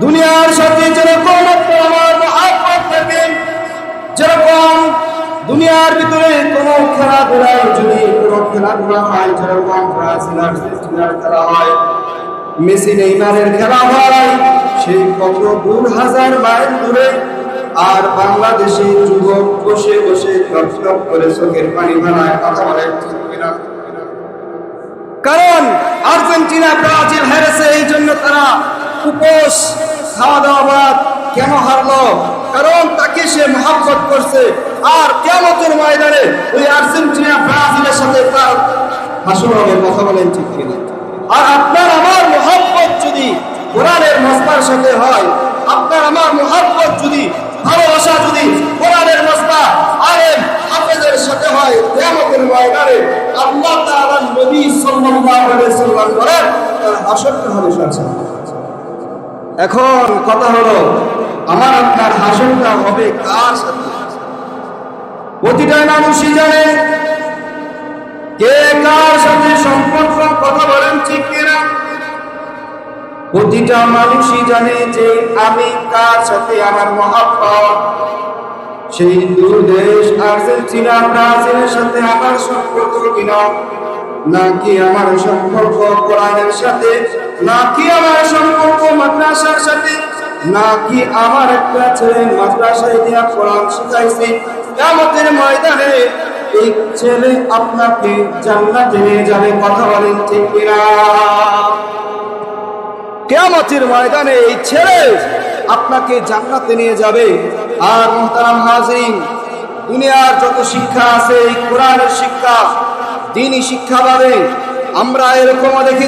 দুনিয়ার সাথে ভিতরে কোনো যদি কোনো খেলাধুলা হয়, যেরকম ব্রাজিলার খেলা হয়, মেসি নেইমারের খেলা হয় সেই কত দূর হাজার মাইল দূরে আর বাংলাদেশে যুবক বসে বসে টপ করে চোখের পানি কথা বলে কারণ আর্জেন্টিনা, ব্রাজিল উপোস খাওয়া দাওয়া কেন হারলো? কারণ তাকে সে মহাব্বত করছে। আর কেন কেমতের ময়দানে ওই আর্জেন্টিনা, ব্রাজিলের সাথে তার হাসর হবে কথা বলেন ঠিক আর আপনার আমার মহাব্বত যদি কোরআনের মস্তার সাথে হয়, আপনার আমার মহাব্বত যদি, ভালোবাসা যদি কোরআনের মস্তা আলেম হাফেজের সাথে হয়, কিয়ামতের ময়দানে আল্লাহ তাআলা নবী আলাইহি সাল্লাম বলেন, তার হাসরটা হবে সাথে এখন কথা হলো, আমার আপনার হাসরটা হবে কার সাথে? প্রতিটা মানুষই জানে কে কার সাথে সম্পর্ক, কথা বলেন ঠিক কিনা? প্রতিটা মানুষই জানে যে আমি কার সাথে আমার মহাব্বত। সেই দূর দেশ আর্জেন্টিনা, ব্রাজিলের সাথে আমার সম্পর্ক কিনা? নাকি আমার সম্পর্ক কোরআনের সাথে? নাকি আমার সম্পর্ক মাদ্রাসার সাথে? নাকি আমার একটা ছেলে মাদ্রাসায় দিয়া কোরআন শিখাইছে? কামতের ময়দানে এই ছেলে আপনাকে জান্নাতে নিয়ে যাবে, কথা বলেন ঠিক কিনা? কেয়ামতের ময়দানে এই ছেলে আপনাকে জান্নাতে নিয়ে যাবে। আর মোহতারাম হাজরিন, দুনিয়ার যত শিক্ষা আছে, এই কোরআনের শিক্ষা দিনই শিক্ষা পাবে। আমরা এরকম দেখি